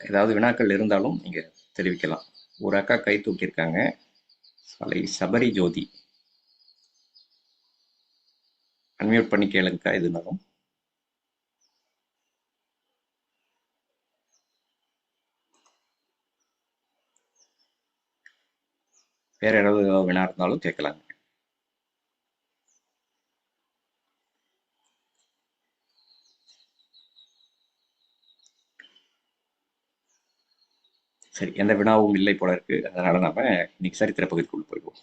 ஏதாவது வினாக்கள் இருந்தாலும் நீங்க தெரிவிக்கலாம். ஒரு அக்கா கை தூக்கியிருக்காங்க. சாலை சபரி ஜோதி. அன்மியூட் பண்ணி கேளுங்கக்கா எதுனாலும் வேற ஏதாவது வினா இருந்தாலும் கேட்கலாங்க. சரி எந்த வினாவும் இல்லை போல இருக்கு. அதனால நாம இன்னைக்கு சரித்திர பகுதிக்குள்ள போயிடுவோம்.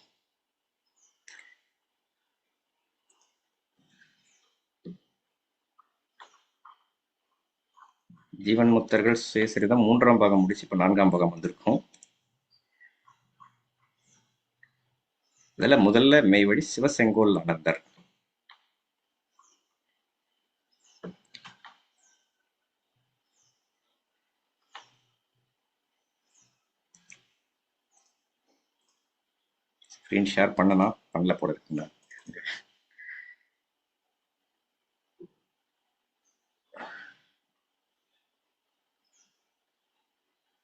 ஜீவன் முக்தர்கள் சுயசரிதம் மூன்றாம் பாகம் முடிச்சு இப்ப நான்காம் பாகம் வந்திருக்கும். இதுல முதல்ல மெய்வழி சிவசெங்கோல் அனந்தர். ஸ்க்ரீன் ஷேர் பண்ணனா பண்ணல போல இருக்குங்க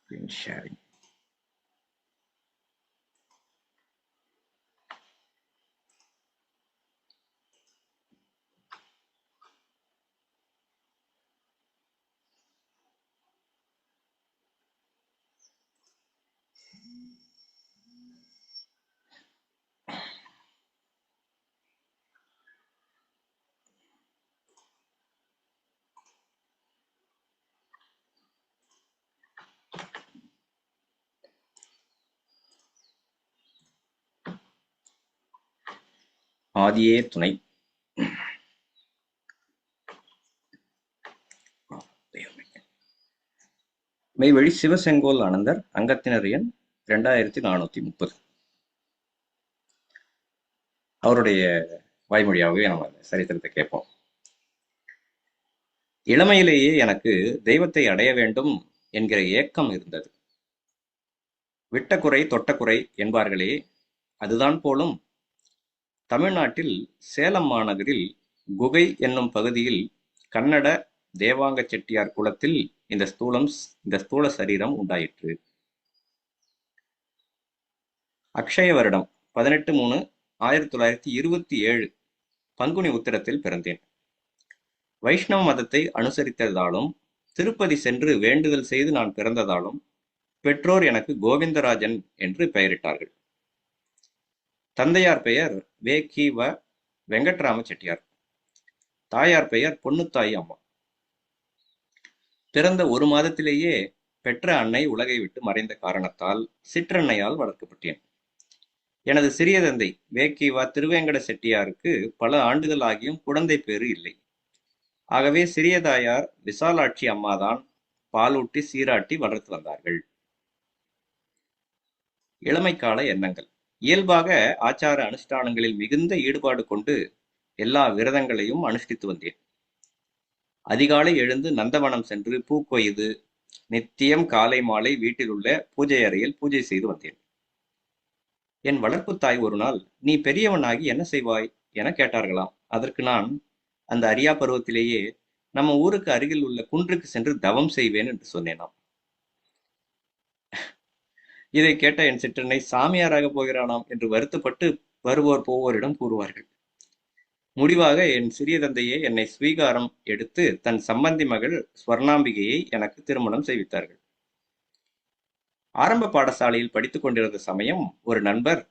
ஸ்க்ரீன் ஷேரிங் ஆதியே துணை. மெய்வழி சிவசெங்கோல் ஆனந்தர் அங்கத்தினர் எண் இரண்டாயிரத்தி நானூத்தி முப்பது. அவருடைய வாய்மொழியாகவே நம்ம சரித்திரத்தை கேட்போம். இளமையிலேயே எனக்கு தெய்வத்தை அடைய வேண்டும் என்கிற ஏக்கம் இருந்தது. விட்ட குறை தொட்ட குறை என்பார்களே அதுதான் போலும் தமிழ்நாட்டில் சேலம் மாநகரில் குகை என்னும் பகுதியில் கன்னட தேவாங்க செட்டியார் குலத்தில் இந்த ஸ்தூலம் இந்த ஸ்தூல சரீரம் உண்டாயிற்று. அக்ஷய வருடம் பதினெட்டு மூணு ஆயிரத்தி தொள்ளாயிரத்தி இருபத்தி ஏழு பங்குனி உத்திரத்தில் பிறந்தேன். வைஷ்ணவ மதத்தை அனுசரித்ததாலும் திருப்பதி சென்று வேண்டுதல் செய்து நான் பிறந்ததாலும் பெற்றோர் எனக்கு கோவிந்தராஜன் என்று பெயரிட்டார்கள். தந்தையார் பெயர் வே கி வ வெங்கட்ராம செட்டியார் தாயார் பெயர் பொன்னுத்தாய் அம்மா. பிறந்த ஒரு மாதத்திலேயே பெற்ற அன்னை உலகை விட்டு மறைந்த காரணத்தால் சிற்றன்னையால் வளர்க்கப்பட்டேன். எனது சிறிய தந்தை வேக்கிவா திருவேங்கட செட்டியாருக்கு பல ஆண்டுகள் ஆகியும் குழந்தை பேறு இல்லை. ஆகவே சிறிய தாயார் விசாலாட்சி அம்மாதான் பாலூட்டி சீராட்டி வளர்த்து வந்தார்கள். இளமைக்கால எண்ணங்கள். இயல்பாக ஆச்சார அனுஷ்டானங்களில் மிகுந்த ஈடுபாடு கொண்டு எல்லா விரதங்களையும் அனுஷ்டித்து வந்தேன். அதிகாலை எழுந்து நந்தவனம் சென்று பூ கொய்து நித்தியம் காலை மாலை வீட்டில் உள்ள பூஜை அறையில் பூஜை செய்து வந்தேன். என் வளர்ப்பு தாய் ஒரு நாள் நீ பெரியவனாகி என்ன செய்வாய்? என கேட்டார்களாம். அதற்கு நான் அந்த அரியா பருவத்திலேயே நம்ம ஊருக்கு அருகில் உள்ள குன்றுக்கு சென்று தவம் செய்வேன் என்று சொன்னேனாம். இதை கேட்ட என் சிற்றனை சாமியாராக போகிறானாம் என்று வருத்தப்பட்டு வருவோர் போவோரிடம் கூறுவார்கள். முடிவாக என் சிறிய தந்தையே என்னை ஸ்வீகாரம் எடுத்து தன் சம்பந்தி மகள் ஸ்வர்ணாம்பிகையை எனக்கு திருமணம் செய்வித்தார்கள். ஆரம்ப பாடசாலையில் படித்துக் கொண்டிருந்த சமயம் ஒரு நண்பர்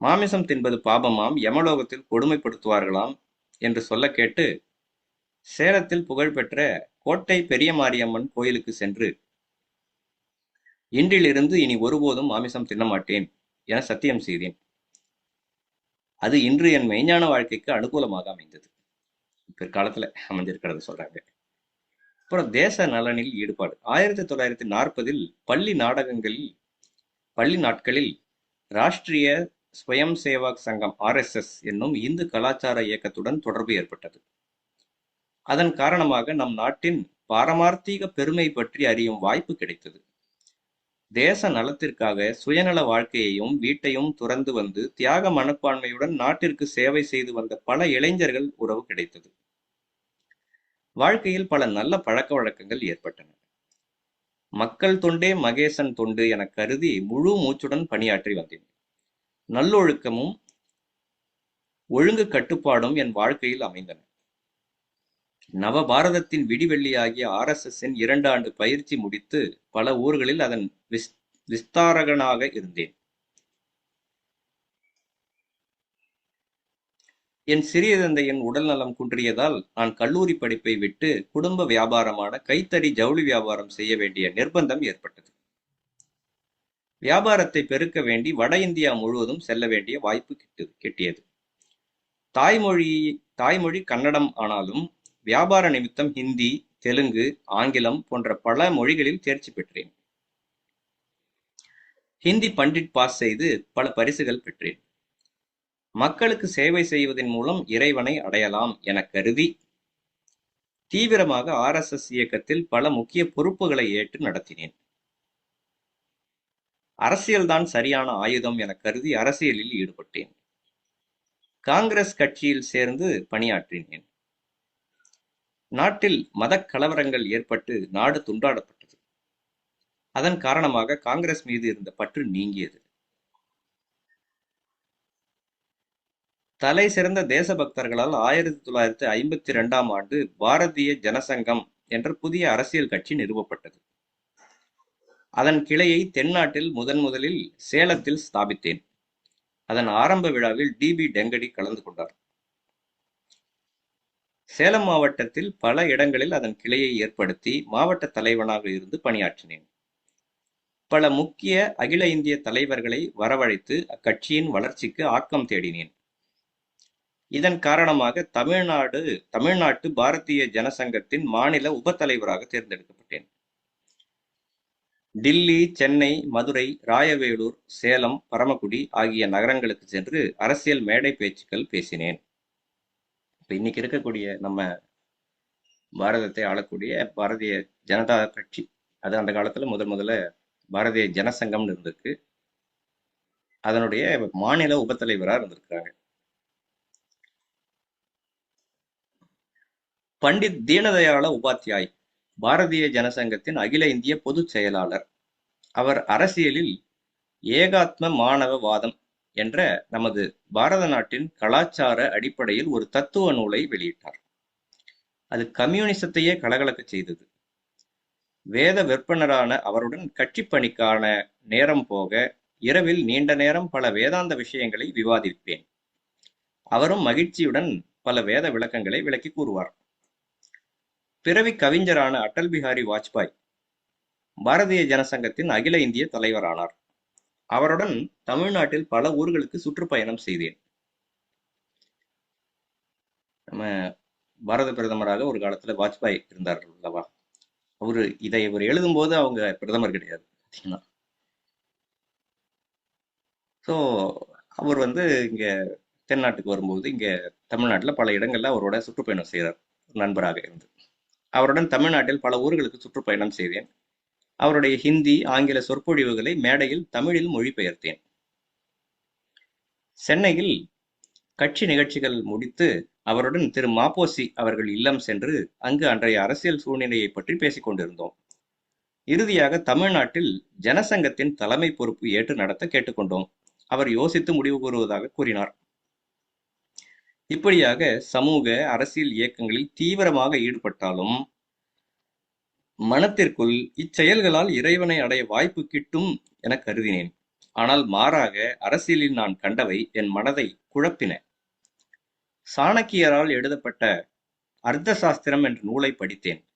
மாமிசம் தின்பது பாபமாம் யமலோகத்தில் கொடுமைப்படுத்துவார்களாம் என்று சொல்ல கேட்டு சேலத்தில் புகழ்பெற்ற கோட்டை பெரிய மாரியம்மன் கோயிலுக்கு சென்று இன்றிலிருந்து இனி ஒருபோதும் மாமிசம் தின்னமாட்டேன் என சத்தியம் செய்தேன். அது இன்று என் மெய்ஞான வாழ்க்கைக்கு அனுகூலமாக அமைந்தது. பிற்காலத்துல அமைஞ்சிருக்கிறத சொல்றாங்க. அப்புறம் தேச நலனில் ஈடுபாடு. ஆயிரத்தி தொள்ளாயிரத்தி நாற்பதில் பள்ளி நாடகங்களில் பள்ளி நாட்களில் ராஷ்டிரிய ஸ்வயம் சேவாக் சங்கம் ஆர்எஸ்எஸ் என்னும் இந்து கலாச்சார இயக்கத்துடன் தொடர்பு ஏற்பட்டது. அதன் காரணமாக நம் நாட்டின் பாரமார்த்தீக பெருமை பற்றி அறியும் வாய்ப்பு கிடைத்தது. தேச நலத்திற்காக சுயநல வாழ்க்கையையும் வீட்டையும் துறந்து வந்து தியாக மனப்பான்மையுடன் நாட்டிற்கு சேவை செய்து வந்த பல இளைஞர்கள் உறவு கிடைத்தது. வாழ்க்கையில் பல நல்ல பழக்க வழக்கங்கள் ஏற்பட்டன. மக்கள் தொண்டே மகேசன் தொண்டு என கருதி முழு மூச்சுடன் பணியாற்றி வந்தேன். நல்லொழுக்கமும் ஒழுங்கு கட்டுப்பாடும் என் வாழ்க்கையில் அமைந்தன. நவபாரதத்தின் விடிவெள்ளியாகிய ஆர் எஸ் எஸ் இரண்டு ஆண்டு பயிற்சி முடித்து பல ஊர்களில் அதன் விஸ் விஸ்தாரகனாக இருந்தேன். என் சிறிய தந்தையின் உடல் நலம் குன்றியதால் நான் கல்லூரி படிப்பை விட்டு குடும்ப வியாபாரமான கைத்தறி ஜவுளி வியாபாரம் செய்ய வேண்டிய நிர்பந்தம் ஏற்பட்டது. வியாபாரத்தை பெருக்க வேண்டி வட இந்தியா முழுவதும் செல்ல வேண்டிய வாய்ப்பு கிட்டு கிட்டியது. தாய்மொழி தாய்மொழி கன்னடம் ஆனாலும் வியாபார நிமித்தம் ஹிந்தி தெலுங்கு ஆங்கிலம் போன்ற பல மொழிகளில் தேர்ச்சி பெற்றேன். ஹிந்தி பண்டிட் பாஸ் செய்து பல பரிசுகள் பெற்றேன். மக்களுக்கு சேவை செய்வதன் மூலம் இறைவனை அடையலாம் என கருதி தீவிரமாக ஆர் எஸ் எஸ் இயக்கத்தில் பல முக்கிய பொறுப்புகளை ஏற்று நடத்தினேன். அரசியல்தான் சரியான ஆயுதம் என கருதி அரசியலில் ஈடுபட்டேன். காங்கிரஸ் கட்சியில் சேர்ந்து பணியாற்றினேன். நாட்டில் மத கலவரங்கள் ஏற்பட்டு நாடு துண்டாடப்பட்டது. அதன் காரணமாக காங்கிரஸ் மீது இருந்த பற்று நீங்கியது. தலை சிறந்த தேசபக்தர்களால் ஆயிரத்தி தொள்ளாயிரத்தி ஐம்பத்தி இரண்டாம் ஆண்டு பாரதிய ஜனசங்கம் என்ற புதிய அரசியல் கட்சி நிறுவப்பட்டது. அதன் கிளையை தென்னாட்டில் முதன் முதலில் சேலத்தில் ஸ்தாபித்தேன். அதன் ஆரம்ப விழாவில் டி பி டெங்கடி கலந்து கொண்டார். சேலம் மாவட்டத்தில் பல இடங்களில் அதன் கிளையை ஏற்படுத்தி மாவட்ட தலைவனாக இருந்து பணியாற்றினேன். பல முக்கிய அகில இந்திய தலைவர்களை வரவழைத்து அக்கட்சியின் வளர்ச்சிக்கு ஆக்கம் தேடினேன். இதன் காரணமாக தமிழ்நாடு தமிழ்நாட்டு பாரதிய ஜனசங்கத்தின் மாநில உபத்தலைவராக தேர்ந்தெடுக்கப்பட்டேன். டில்லி சென்னை மதுரை ராயவேலூர் சேலம் பரமக்குடி ஆகிய நகரங்களுக்கு சென்று அரசியல் மேடை பேச்சுக்கள் பேசினேன். இன்னைக்கு இருக்கக்கூடிய நம்ம பாரதத்தை ஆளக்கூடிய பாரதிய ஜனதா கட்சி. அது அந்த காலத்துல முதல் முதல்ல பாரதிய ஜனசங்கம்னு இருந்திருக்கு. அதனுடைய மாநில உபத்தலைவராக இருந்திருக்கிறாங்க. பண்டித் தீனதயாள உபாத்தியாய் பாரதிய ஜனசங்கத்தின் அகில இந்திய பொதுச் செயலாளர். அவர் அரசியலில் ஏகாத்ம மாணவ வாதம் என்ற நமது பாரத நாட்டின் கலாச்சார அடிப்படையில் ஒரு தத்துவ நூலை வெளியிட்டார். அது கம்யூனிசத்தையே கலகலக்க செய்தது. வேத விற்பனரான அவருடன் கட்சி பணிக்கான நேரம் போக இரவில் நீண்ட நேரம் பல வேதாந்த விஷயங்களை விவாதிப்பேன். அவரும் மகிழ்ச்சியுடன் பல வேத விளக்கங்களை விளக்கி கூறுவார். பிறவி கவிஞரான அடல் பிஹாரி வாஜ்பாய் பாரதிய ஜனசங்கத்தின் அகில இந்திய தலைவரானார். அவருடன் தமிழ்நாட்டில் பல ஊர்களுக்கு சுற்றுப்பயணம் செய்தேன். நம்ம பாரத பிரதமராக ஒரு காலத்துல வாஜ்பாய் இருந்தார் அல்லவா? அவரு இதை இவர் எழுதும்போது அவங்க பிரதமர் கிடையாது பார்த்தீங்கன்னா ஸோ அவர் வந்து இங்க தென்னாட்டுக்கு வரும்போது இங்க தமிழ்நாட்டுல பல இடங்கள்ல அவரோட சுற்றுப்பயணம் செய்கிறார் நண்பராக இருந்து. அவருடன் தமிழ்நாட்டில் பல ஊர்களுக்கு சுற்றுப்பயணம் செய்தேன். அவருடைய ஹிந்தி ஆங்கில சொற்பொழிவுகளை மேடையில் தமிழில் மொழிபெயர்த்தேன். சென்னையில் கட்சி நிகழ்ச்சிகள் முடித்து அவருடன் திரு. மாப்போசி அவர்கள் இல்லம் சென்று அங்கு அன்றைய அரசியல் சூழ்நிலையை பற்றி பேசிக் கொண்டிருந்தோம். இறுதியாக தமிழ்நாட்டில் ஜனசங்கத்தின் தலைமை பொறுப்பு ஏற்று நடத்த கேட்டுக்கொண்டோம் அவர் யோசித்து முடிவு கூறுவதாக கூறினார். இப்படியாக சமூக அரசியல் இயக்கங்களில் தீவிரமாக ஈடுபட்டாலும் மனத்திற்குள் இச்செயல்களால் இறைவனை அடைய வாய்ப்பு கிட்டும் என கருதினேன். ஆனால் மாறாக அரசியலில் நான் கண்டவை என் மனதை குழப்பின. சாணக்கியரால் எழுதப்பட்ட அர்த்த சாஸ்திரம் என்ற நூலை படித்தேன்.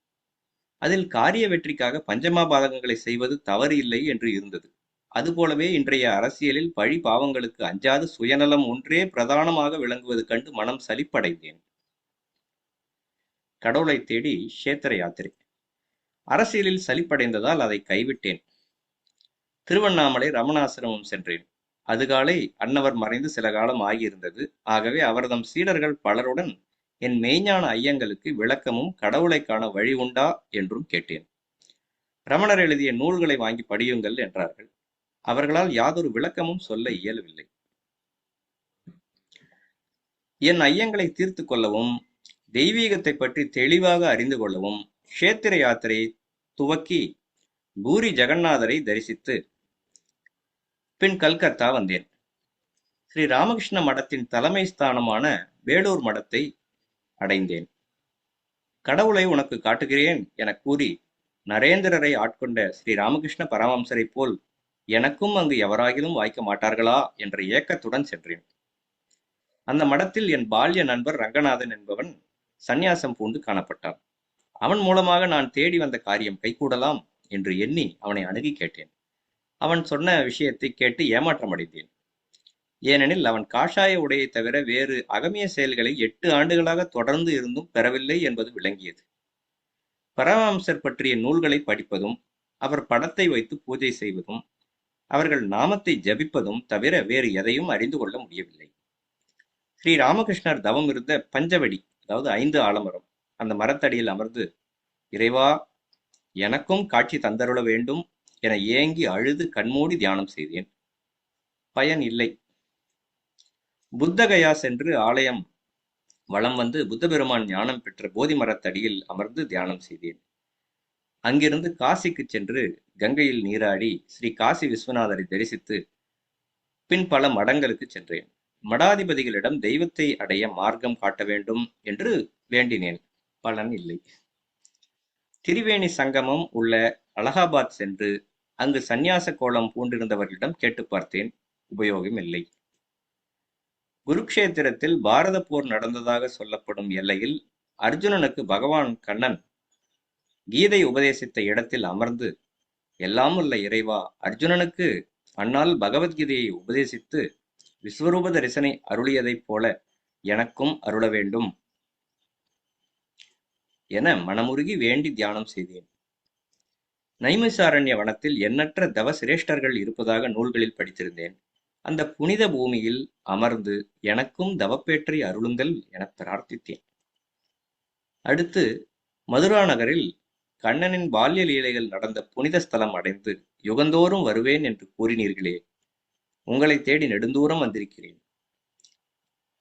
அதில் காரிய வெற்றிக்காக பஞ்சமாபாதகங்களை செய்வது தவறு இல்லை என்று இருந்தது. அதுபோலவே இன்றைய அரசியலில் பழி பாவங்களுக்கு அஞ்சாது சுயநலம் ஒன்றே பிரதானமாக விளங்குவது கண்டு மனம் சலிப்படைந்தேன். கடவுளை தேடி கஷேத்திர யாத்திரை. அரசியலில் சலிப்படைந்ததால் அதை கைவிட்டேன். திருவண்ணாமலை ரமணாசிரமம் சென்றேன். அதுகாலை அன்னவர் மறைந்து சில காலம் ஆகியிருந்தது. ஆகவே அவர்தம் சீடர்கள் பலருடன் என் மெய்ஞான ஐயங்களுக்கு விளக்கமும் கடவுளை காண வழி உண்டா என்றும் கேட்டேன். ரமணர் எழுதிய நூல்களை வாங்கி படியுங்கள் என்றார்கள். அவர்களால் யாதொரு விளக்கமும் சொல்ல இயலவில்லை. என் ஐயங்களை தீர்த்து கொள்ளவும் தெய்வீகத்தை பற்றி தெளிவாக அறிந்து கொள்ளவும் கஷேத்திர யாத்திரையை துவக்கி பூரி ஜெகநாதரை தரிசித்து பின் கல்கத்தா வந்தேன். ஸ்ரீ ராமகிருஷ்ண மடத்தின் தலைமை ஸ்தானமான வேலூர் மடத்தை அடைந்தேன். கடவுளை உனக்கு காட்டுகிறேன் எனக் கூறி நரேந்திரரை ஆட்கொண்ட ஸ்ரீ ராமகிருஷ்ண பரமஹம்சரைப் போல் எனக்கும் அங்கு எவராகிலும் வாய்க்க மாட்டார்களா என்ற ஏக்கத்துடன் சென்றேன். அந்த மடத்தில் என் பால்ய நண்பர் ரங்கநாதன் என்பவன் சந்நியாசம் பூண்டு காணப்பட்டான். அவன் மூலமாக நான் தேடி வந்த காரியம் கைகூடலாம் என்று எண்ணி அவனை அணுகி கேட்டேன். அவன் சொன்ன விஷயத்தை கேட்டு ஏமாற்றம் அடைந்தேன் ஏனெனில் அவன் காஷாய உடையை தவிர வேறு அகமிய செயல்களை எட்டு ஆண்டுகளாக தொடர்ந்து இருந்தும் பெறவில்லை என்பது விளங்கியது. பரமஹம்சர் பற்றிய நூல்களை படிப்பதும் அவர் படத்தை வைத்து பூஜை செய்வதும் அவர்கள் நாமத்தை ஜபிப்பதும் தவிர வேறு எதையும் அறிந்து கொள்ள முடியவில்லை. ஸ்ரீ ராமகிருஷ்ணர் தவம் இருந்த பஞ்சவடி அதாவது ஐந்து ஆலமரம் அந்த மரத்தடியில் அமர்ந்து இறைவா எனக்கும் காட்சி தந்தருள வேண்டும் என ஏங்கி அழுது கண்மூடி தியானம் செய்தேன். பயன் இல்லை. புத்தகயா சென்று ஆலயம் வலம் வந்து புத்த பெருமான் ஞானம் பெற்ற போதி மரத்தடியில் அமர்ந்து தியானம் செய்தேன். அங்கிருந்து காசிக்கு சென்று கங்கையில் நீராடி ஸ்ரீ காசி விஸ்வநாதரை தரிசித்து பின் பல மடங்களுக்கு சென்றேன். மடாதிபதிகளிடம் தெய்வத்தை அடைய மார்க்கம் காட்ட வேண்டும் என்று வேண்டினேன். பலன் இல்லை. திரிவேணி சங்கமம் உள்ள அலகாபாத் சென்று அங்கு சந்நியாச கோலம் பூண்டிருந்தவர்களிடம் கேட்டு பார்த்தேன். உபயோகம் இல்லை. குருக்ஷேத்திரத்தில் பாரத போர் நடந்ததாக சொல்லப்படும் எல்லையில் அர்ஜுனனுக்கு பகவான் கண்ணன் கீதை உபதேசித்த இடத்தில் அமர்ந்து எல்லாம் உள்ள இறைவா அர்ஜுனனுக்கு அன்னால் பகவத்கீதையை உபதேசித்து விஸ்வரூப தரிசனை அருளியதைப் போல எனக்கும் அருள வேண்டும். என மனமுருகி வேண்டி தியானம் செய்தேன். நைமிசாரண்ய வனத்தில் எண்ணற்ற தவ சிரேஷ்டர்கள் இருப்பதாக நூல்களில் படித்திருந்தேன். அந்த புனித பூமியில் அமர்ந்து எனக்கும் தவப்பேற்றை அருளுங்கள் என பிரார்த்தித்தேன். அடுத்து மதுரா நகரில் கண்ணனின் பால்ய லீலைகள் நடந்த புனித ஸ்தலம் அடைந்து யுகந்தோறும் வருவேன் என்று கூறினீர்களே உங்களை தேடி நெடுந்தூரம் வந்திருக்கிறேன்.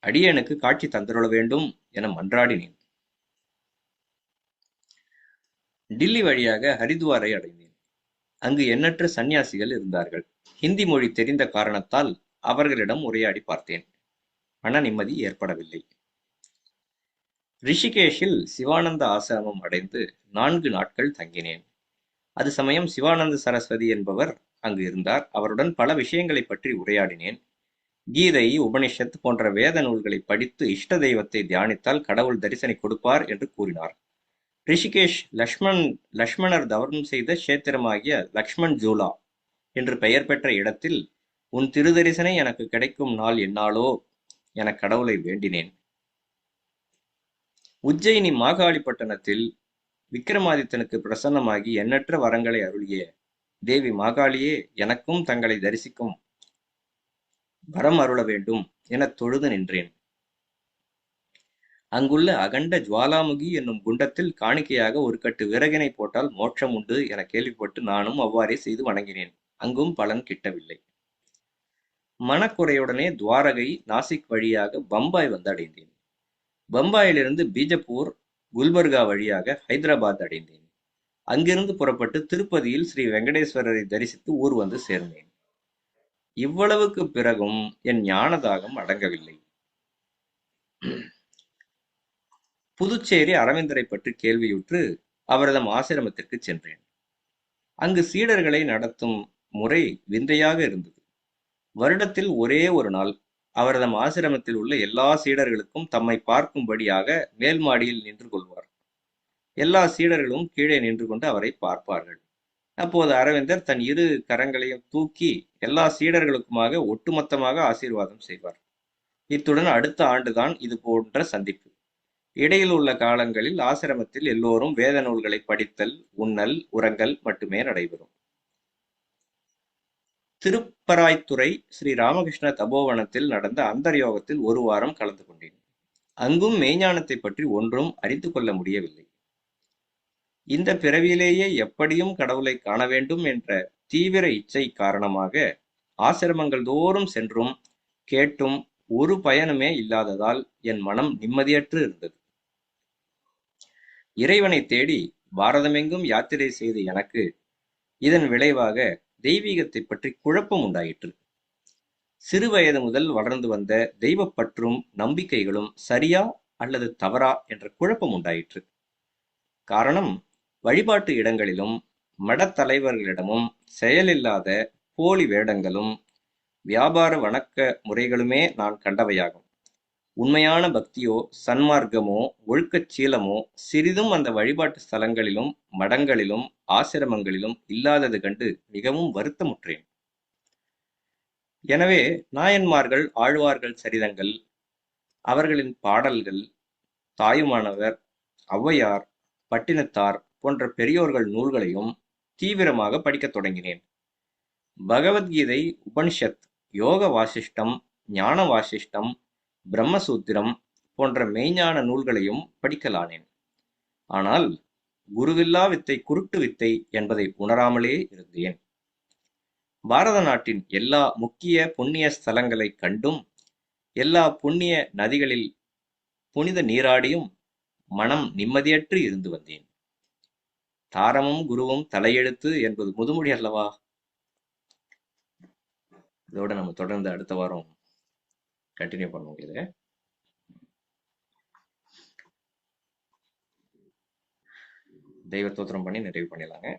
அடியனுக்கு காட்சி தந்தருள வேண்டும் என மன்றாடினேன். டில்லி வழியாக ஹரித்வாரை அடைந்தேன். அங்கு எண்ணற்ற சந்நியாசிகள் இருந்தார்கள். ஹிந்தி மொழி தெரிந்த காரணத்தால் அவர்களிடம் உரையாடி பார்த்தேன். மன நிம்மதி ஏற்படவில்லை. ரிஷிகேஷில் சிவானந்த ஆசிரமம் அடைந்து நான்கு நாட்கள் தங்கினேன். அது சமயம் சிவானந்த சரஸ்வதி என்பவர் அங்கு இருந்தார். அவருடன் பல விஷயங்களை பற்றி உரையாடினேன். கீதை உபனிஷத் போன்ற வேத நூல்களை படித்து இஷ்ட தெய்வத்தை தியானித்தால் கடவுள் தரிசனை கொடுப்பார் என்று கூறினார். ரிஷிகேஷ் லக்ஷ்மண் லக்ஷ்மணர் தவம் செய்த கஷேத்திரமாகிய லக்ஷ்மண் ஜூலா என்று பெயர் பெற்ற இடத்தில் உன் திருதரிசனை எனக்கு கிடைக்கும் நாள் என்னாலோ என கடவுளை வேண்டினேன். உஜ்ஜயினி மாகாளிப்பட்டணத்தில் விக்ரமாதித்தனுக்கு பிரசன்னமாகி எண்ணற்ற வரங்களை அருளிய தேவி மாகாளியே எனக்கும் தங்களை தரிசிக்கும் வரம் அருள வேண்டும் என தொழுது நின்றேன். அங்குள்ள அகண்ட ஜுவாலாமுகி என்னும் குண்டத்தில் காணிக்கையாக ஒரு கட்டு விறகினை போட்டால் மோட்சம் உண்டு என கேள்விப்பட்டு நானும் அவ்வாறே செய்து வணங்கினேன். அங்கும் பலன் கிட்டவில்லை. மனக்குறையுடனே துவாரகை நாசிக் வழியாக பம்பாய் வந்து அடைந்தேன் பம்பாயிலிருந்து பீஜப்பூர் குல்பர்கா வழியாக ஹைதராபாத் அடைந்தேன். அங்கிருந்து புறப்பட்டு திருப்பதியில் ஸ்ரீ வெங்கடேஸ்வரரை தரிசித்து ஊர் வந்து சேர்ந்தேன். இவ்வளவுக்கு பிறகும் என் ஞானதாகம் அடங்கவில்லை. புதுச்சேரி அரவிந்தரை பற்றி கேள்வியுற்று அவரதம் ஆசிரமத்திற்கு சென்றேன். அங்கு சீடர்களை நடத்தும் முறை விந்தையாக இருந்தது. வருடத்தில் ஒரே ஒரு நாள் அவரதம் ஆசிரமத்தில் உள்ள எல்லா சீடர்களுக்கும் தம்மை பார்க்கும்படியாக மேல் மாடியில் நின்று கொள்வார். எல்லா சீடர்களும் கீழே நின்று கொண்டு அவரை பார்ப்பார்கள். அப்போது அரவிந்தர் தன் இரு கரங்களையும் தூக்கி எல்லா சீடர்களுக்குமாக ஒட்டுமொத்தமாக ஆசீர்வாதம் செய்வார். இத்துடன் அடுத்த ஆண்டுதான் இது போன்ற சந்திப்பு. இடையில் உள்ள காலங்களில் ஆசிரமத்தில் எல்லோரும் வேத நூல்களை படித்தல் உண்ணல் உறங்கல் மட்டுமே நடைபெறும். திருப்பராய்த்துறை ஸ்ரீ ராமகிருஷ்ண தபோவனத்தில் நடந்த அந்தர்யோகத்தில் ஒரு வாரம் கலந்து கொண்டேன். அங்கும் மெய்ஞானத்தை பற்றி ஒன்றும் அறிந்து கொள்ள முடியவில்லை. இந்த பிறவியிலேயே எப்படியும் கடவுளை காண வேண்டும் என்ற தீவிர இச்சை காரணமாக ஆசிரமங்கள் தோறும் சென்றும் கேட்டும் ஒரு பயனுமே இல்லாததால் என் மனம் நிம்மதியற்று இருந்தது. இறைவனை தேடி பாரதமெங்கும் யாத்திரை செய்த எனக்கு இதன் விளைவாக தெய்வீகத்தை பற்றி குழப்பம் உண்டாயிற்று. சிறு வயது முதல் வளர்ந்து வந்த தெய்வப்பற்றும் நம்பிக்கைகளும் சரியா அல்லது தவறா என்ற குழப்பம் உண்டாயிற்று. காரணம் வழிபாட்டு இடங்களிலும் மடத்தலைவர்களிடமும் செயலில்லாத போலி வேடங்களும் வியாபார வணக்க முறைகளுமே நான் கண்டவையாகும். உண்மையான பக்தியோ சன்மார்க்கமோ ஒழுக்கச் சீலமோ சிறிதும் அந்த வழிபாட்டு ஸ்தலங்களிலும் மடங்களிலும் ஆசிரமங்களிலும் இல்லாதது கண்டு மிகவும் வருத்தமுற்றேன். எனவே நாயன்மார்கள் ஆழ்வார்கள் சரிதங்கள் அவர்களின் பாடல்கள் தாயுமானவர் ஔவையார் பட்டினத்தார் போன்ற பெரியோர்கள் நூல்களையும் தீவிரமாக படிக்கத் தொடங்கினேன். பகவத்கீதை உபனிஷத் யோக வாசிஷ்டம் ஞான வாசிஷ்டம் பிரம்மசூத்திரம் போன்ற மெய்ஞான நூல்களையும் படிக்கலானேன். ஆனால் குருவில்லா வித்தை குருட்டு வித்தை என்பதை உணராமலே இருந்தேன். பாரத நாட்டின் எல்லா முக்கிய புண்ணிய ஸ்தலங்களை கண்டும் எல்லா புண்ணிய நதிகளில் புனித நீராடியும் மனம் நிம்மதியற்று இருந்து வந்தேன். தாரமும் குருவும் தலையெழுத்து என்பது முதுமொழி அல்லவா? இதோட நம்ம தொடர்ந்து அடுத்த வாரம் கண்டினியூ பண்ணுவோம் இதை. தெய்வ தோத்திரம் பண்ணி நிறைவு பண்ணிடலாங்க.